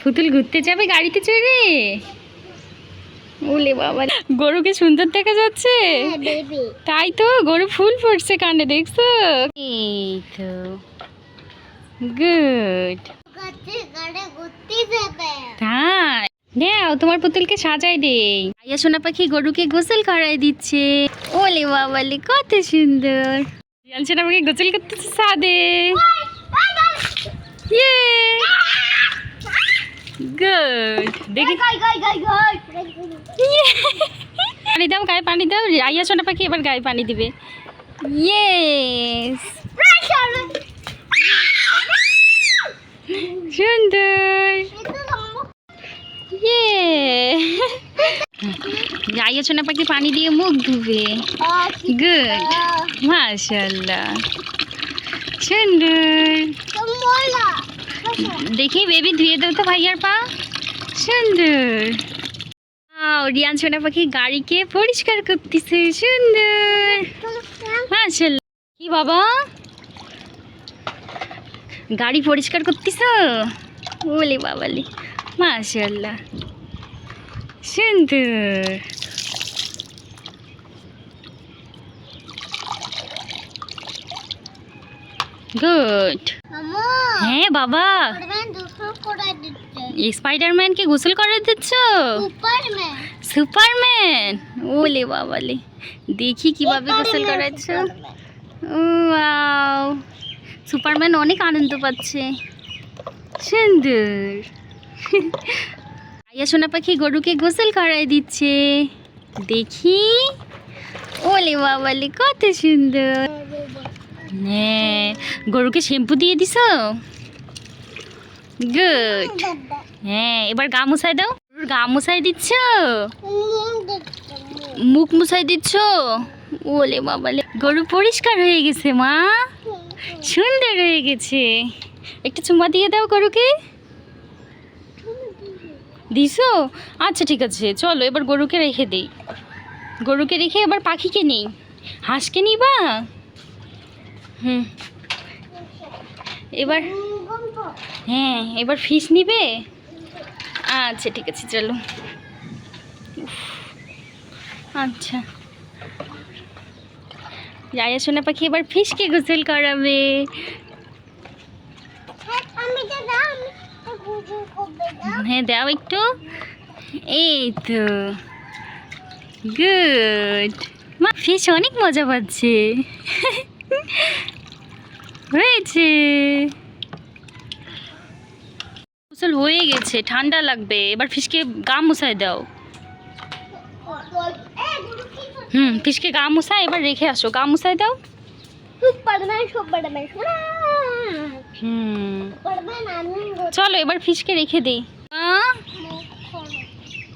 পুতুল ঘুরতে যাবে গাড়িতে চড়ে? ওলে বাবা গরুকে সুন্দর দেখা যাচ্ছে? তাই তো গরু ফুল ফুটছে কানে দেখছ? এই তো। গুড তাই। দাও তোমার পুতুলকে সাজাই দে আইয়া সোনা পাখি গরুকে গোসল করাই দিচ্ছে। ওলে বাবালে কত সুন্দর। সোনা পাখি গোসল করতেছে সাদে। ইয়ে। গুড দেখি। পানি দাও গায়ে পানি দাও। আইয়া সোনা পাখি এবার গায়ে পানি দিবে। ইয়েস সুন্দর। ইয়ে আইয়া সোনা পাখি পানি দিয়ে মুখ ধুবে। গুড মাশাল্লাহ সুন্দর। দেখি বেবি ধুয়ে দাও তো ভাইয়ার পা। সুন্দর। রিয়ান সোনা পাখি গাড়িকে পরিষ্কার করতেছে, সুন্দর। কি বাবা? গাড়ি পরিষ্কার করতেছ? বলি বাবালি। মাশাল্লাহ। সুন্দর। গুড হ্যাঁ বাবা। স্পাইডারম্যানকে গোসল করে দিচ্ছ? সুপারম্যান ওলে বাবালে। দেখি কীভাবে গোসল করাচ্ছ। ওয়াও। সুপারম্যান অনেক আনন্দ পাচ্ছে। সুন্দর। আইয়া সোনা পাখি গরুকে গোসল করাই দিচ্ছে। দেখি। ওলে বাবালে কত সুন্দর। হ্যাঁ গরুকে শ্যাম্পু দিয়ে দিছ? গুড হ্যাঁ এবার গা মুছাই দাও। গরুর গা মুছাই দিচ্ছ? মুখ মুছাই দিচ্ছ? ওলে বাবালে। গরু পরিষ্কার হয়ে গেছে, মা। সুন্দর হয়ে গেছে। একটু চুমা দিয়ে দাও গরুকে। দিছো? আচ্ছা ঠিক আছে। চলো, এবার গরুকে রেখে দিই। গরুকে রেখে এবার পাখিকে নেই। হাঁসকে নিবা? হুম। এবার হ্যাঁ এবার ফিস নিবে? আচ্ছা ঠিক আছে, চলো। আচ্ছা। জায়া সোনা পাখি এবার ফিশকে গোসল করাবে। হ্যাঁ দাও একটু। এই তো। গুড মা ফিশ অনেক মজা পাচ্ছে। হয়েছে। গোসল হয়ে গেছে, ঠান্ডা লাগবে। এবার ফিশকে গা মুছাই দাও। হুম ফিশকে গা মুছাই এবার রেখে আসো। গা মুছাই দাও। চলো, এবার ফিশকে রেখে দিই।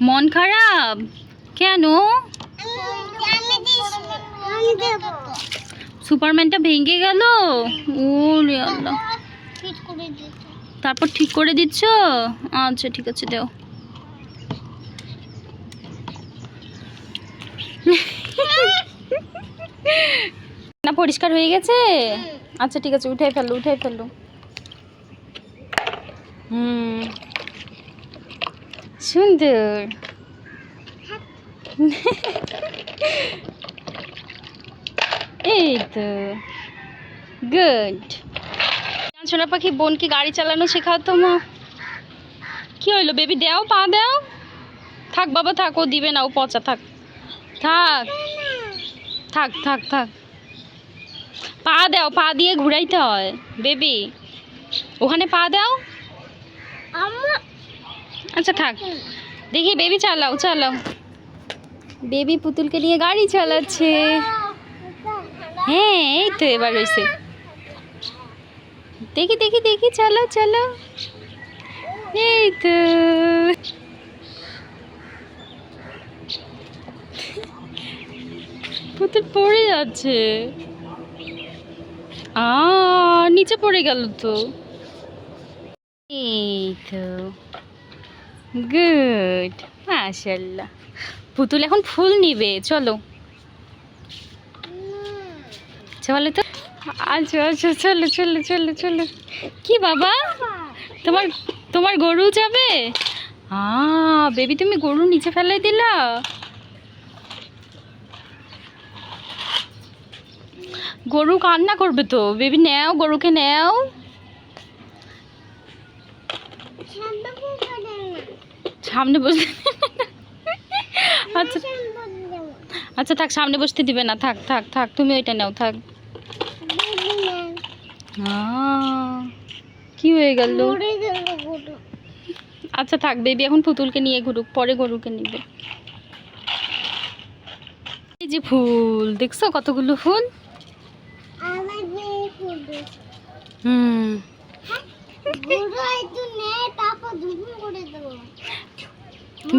মন খারাপ? কেন? সুপারম্যানটা ভেঙে গেল? ও আল্লাহ। তারপর ঠিক করে দিচ্ছ? আচ্ছা ঠিক আছে, দেও। না, পরিষ্কার হয়ে গেছে? আচ্ছা ঠিক আছে, উঠাই ফেলল উঠাই ফেলল। হুম। সুন্দর। এই তো গুড সোনা পাখি বোনকে গাড়ি চালানো শেখাও তো মা। কি হইল বেবি দাও পা দাও। থাক বাবা থাক ও দিবে না ও পচা থাক। থাক। থাক থাক থাক। পা দাও পা দিয়ে ঘুরাইতে হয়। বেবি ওখানে পা দাও। আচ্ছা থাক। দেখি বেবি চালাও চালাও। বেবি পুতুলকে নিয়ে গাড়ি চালাচ্ছে। হ্যাঁ এই তো এবার হয়েছে দেখি দেখি দেখি, চলো চলো। এই তো। পুতুল পড়ে যাচ্ছে। আ, নিচে পড়ে গেল তো। এই তো। গুড মাশাল্লাহ পুতুল এখন ফুল নিবে, চলো। চলো তো? আচ্ছা আচ্ছা চলো চলো চলো চলো। কি বাবা? তোমার তোমার গরু যাবে? আ বেবি তুমি গরু নিচে ফেলে দিলা। গরু কান্না করবে তো? বেবি নেও গরুকে নেও। সামনে বসে আচ্ছা আচ্ছা থাক সামনে বসতে দিবে না। থাক থাক থাক তুমি ওইটা নাও থাক। কি হয়ে গেল? আচ্ছা থাক বেবি এখন পুতুলকে নিয়ে ঘুরুক পরে গরুকে নিবে। এই যে ফুল দেখছ কতগুলো ফুল? হুম।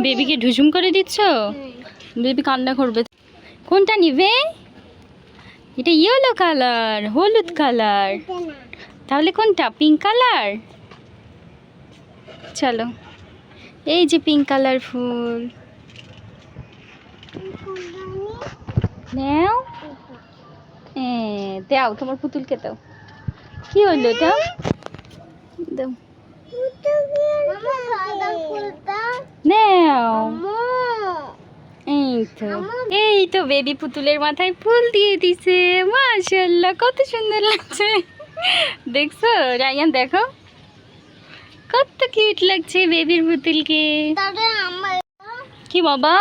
বেবিকে ঢুসুম করে দিচ্ছ? বেবি কান্না করবে। কোনটা নিবে? এটা ইয়েলো কালার হলুদ কালার তাহলে কোনটা? পিঙ্ক কালার চলো এই যে পিঙ্ক কালার ফুল। নাও। এ, দাও তোমার পুতুলকে দাও। কি হলো দাও। দাও। নাও। এই তো এই তো বেবি পুতুলের মাথায় ফুল দিয়ে দিছে। মাশাল্লাহ কত সুন্দর লাগছে। দেখছ রায়ান দেখো। কত কিউট লাগছে বেবির পুতুলকে। কি বাবা?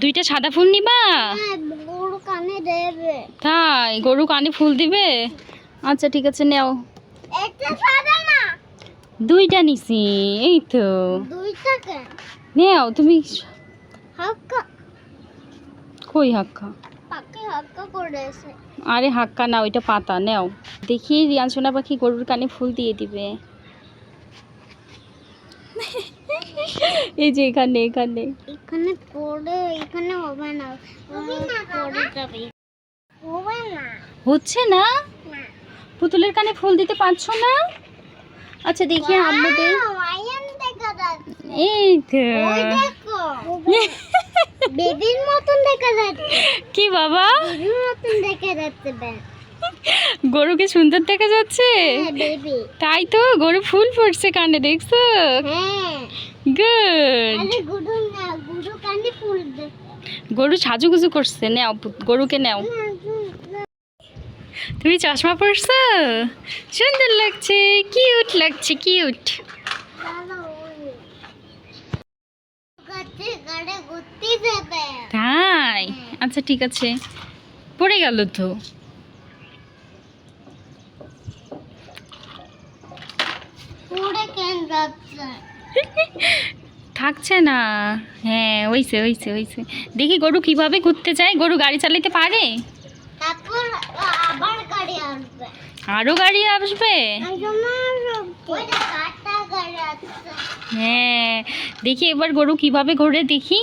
দুইটা সাদা ফুল নিবা? তাই গরু কানে ফুল দিবে? আচ্ছা ঠিক আছে নাও। দুইটা নিছি এই তো নেও তুমি হাক্কা। কই হাক্কা? আরে হাক্কা না ওইটা পাতা নাও। দেখি রিয়ান সোনা পাখি গরুর কানে ফুল দিয়ে দিবে। এই যে এখানে এখানে। এখানে পড়ে এখানে হবে না। পড়ে যাবে। হবে না। হচ্ছে না? পুতুলের কানে ফুল দিতে পারছ না? আচ্ছা দেখি আম্মুদের আয়ান দেখা যাচ্ছে। এই তো। দেখো। বেবির মতন দেখা যাচ্ছে। কি বাবা? বেবির মতন দেখা যাচ্ছে গরুকে সুন্দর দেখা যাচ্ছে? হ্যাঁ তাই তো গরু ফুল পড়ছে কানে দেখছ? হ্যাঁ। গরু সাজুগুজু করছে নাও গরুকে নাও। তুমি চশমা পরছো? সুন্দর লাগছে কিউট লাগছে কিউট গাছে গাড়ে ঘুরতে যাবে তাই? আচ্ছা ঠিক আছে। পড়ে গেল তো। থাকছে না। হ্যাঁ ওইছে ওইছে ওইছে দেখি গরু কীভাবে ঘুরতে যায়। গরু গাড়ি চালাতে পারে? আবার গাড়ি আসবে। হ্যাঁ দেখি এবার গরু কীভাবে ঘোরে দেখি।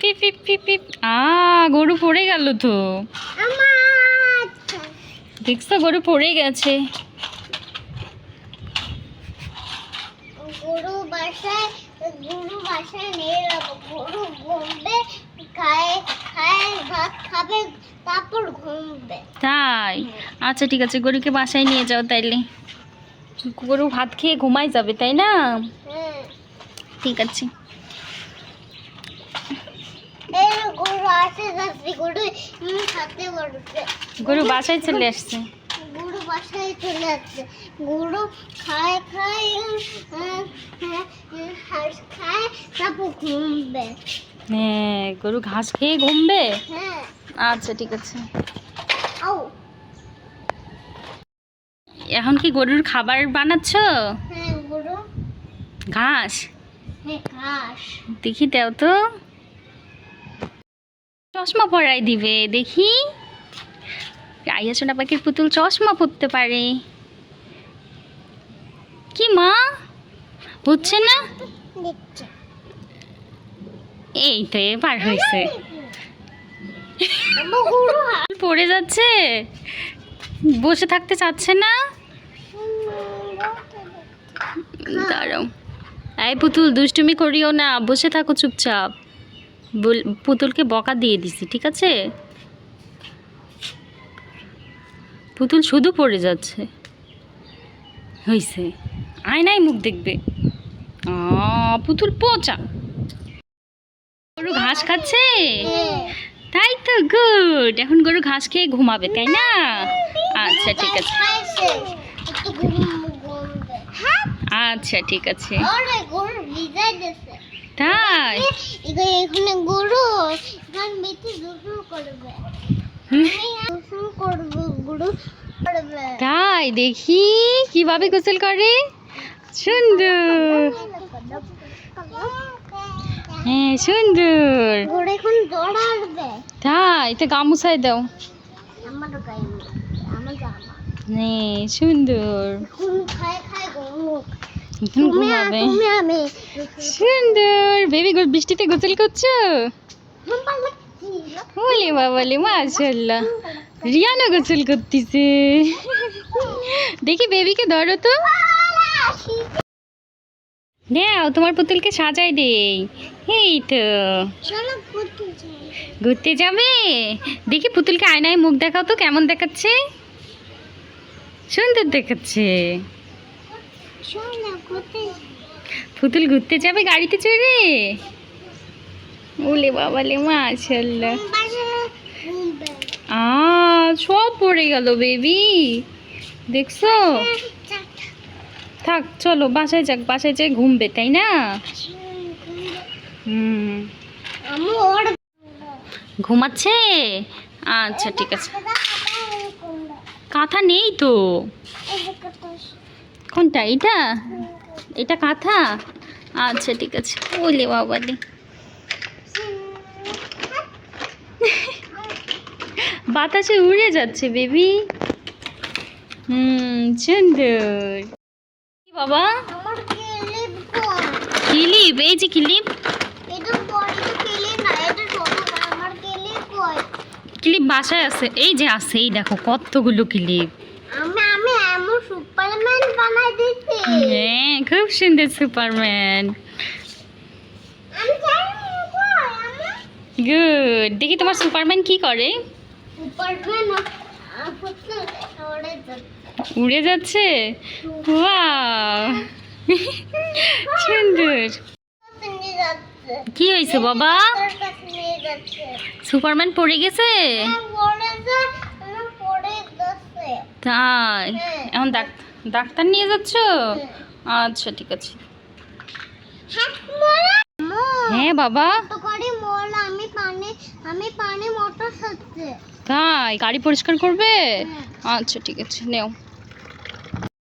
পিপ পিপ পিপ পিপ। আ গরু পড়ে গেল তো। দেখছ গরু পড়ে গেছে। গরু বাসায় গরু বাসায় নিয়ে যাব। গরু ঘুমবে খায় খায় ভাত খাবে তারপর ঘুমবে। তাই? আচ্ছা ঠিক আছে গরুকে বাসায় নিয়ে যাও তাইলে। গরু ভাত খেয়ে ঘুমাই যাবে তাই না? হ্যাঁ। ঠিক আছে এই যে গরু আসে যাচ্ছে গরু উম, খাতে গরুকে গরু বাসায় চলে আসছে। গরু বাসায় চলে যাচ্ছে গরু খায় খায় উম, হ্যাঁ, খায় তারপর ঘুমবে। হ্যাঁ গরু ঘাস খেয়ে ঘুমবে? হ্যাঁ। আচ্ছা ঠিক আছে। আও এখন কি গরুর খাবার বানাচ্ছ? হ্যাঁ গরু। ঘাস? হ্যাঁ ঘাস। দেখি দাও তো। চশমা পরাই দিবে, দেখি। আইয়া সোনা পাখির পুতুল চশমা পরতে পারে। কি মা? হচ্ছে না? এই তো এবার হয়েছে। পড়ে যাচ্ছে? বসে থাকতে চাচ্ছে না? দাঁড়াও। এই পুতুল, দুষ্টুমি করিও না, বসে থাকো চুপচাপ। পুতুলকে বকা দিয়ে দিছি ঠিক আছে? পুতুল শুধু পড়ে যাচ্ছে। হয়েছে আয়নায় মুখ দেখবে। পুতুল পচা। গরু ঘাস খাচ্ছে। তাই তো গুড। এখন গরু ঘাস খেয়ে ঘুমাবে তাই না? আচ্ছা ঠিক আছে। আচ্ছা ঠিক আছে। তাই? এখানে গরু এখানে বেশি দুশো করবে। তাই? দেখি কীভাবে গোসল করে? সুন্দর। হ্যাঁ সুন্দর। তাই? তো গামুছাই দাও। হ্যাঁ সুন্দর এখন খায় খায় গরু এখন তুমি আর ঘুমাবে সুন্দর। বেবি বৃষ্টিতে গোসল করছ? ওলে বাবালে মাশাল্লাহ রিয়ানা গোসল করতেছে। দেখি বেবিকে ধরো তো। দাও তোমার পুতুলকে সাজাই দেই। এই তো। ঘুরতে যাবে? দেখি পুতুলকে আয়নায় মুখ দেখাও তো কেমন দেখাচ্ছে? সুন্দর দেখাচ্ছে। পুতুল ঘুরতে যাবে গাড়িতে চড়ে? ওলে বাবালে মাশাল্লাহ আ সব পড়ে গেল বেবি। দেখছ? থাক চলো বাসায় যাক বাসায় যাই ঘুমবে তাই না? হুম। ঘুমাচ্ছে? আচ্ছা ঠিক আছে। কাঁথা নেই তো? কোনটা? এটা এটা কাঁথা? আচ্ছা ঠিক আছে। ওলে বাবালে বাতাসে উড়ে যাচ্ছে বেবি। হুম সুন্দর। বাবা? ক্লিপ এই যে ক্লিপ ক্লিপ বাসায় আছে? এই যে আছে এই দেখো কতগুলো ক্লিপ সুপারম্যান বানাই দিচ্ছি। হ্যাঁ খুব সুন্দর সুপারম্যান। গুড দেখি তোমার সুপারম্যান কি করে। সুপারম্যান উড়ে যাচ্ছে? ওয়াও সুন্দর। কি হয়েছে বাবা? সুপারম্যান পড়ে গেছে আমার পড়েছে আমার পড়ে যাচ্ছে তাই? হ্যাঁ। এখন ডাক- ডাক্তার নিয়ে যাচ্ছ? আচ্ছা ঠিক আছে। হ্যাঁ হ্যাঁ বাবা। তো করে আমি পানি আমি পানি মোটর তাই? গাড়ি পরিষ্কার করবে? হ্যাঁ। আচ্ছা ঠিক আছে। নেও।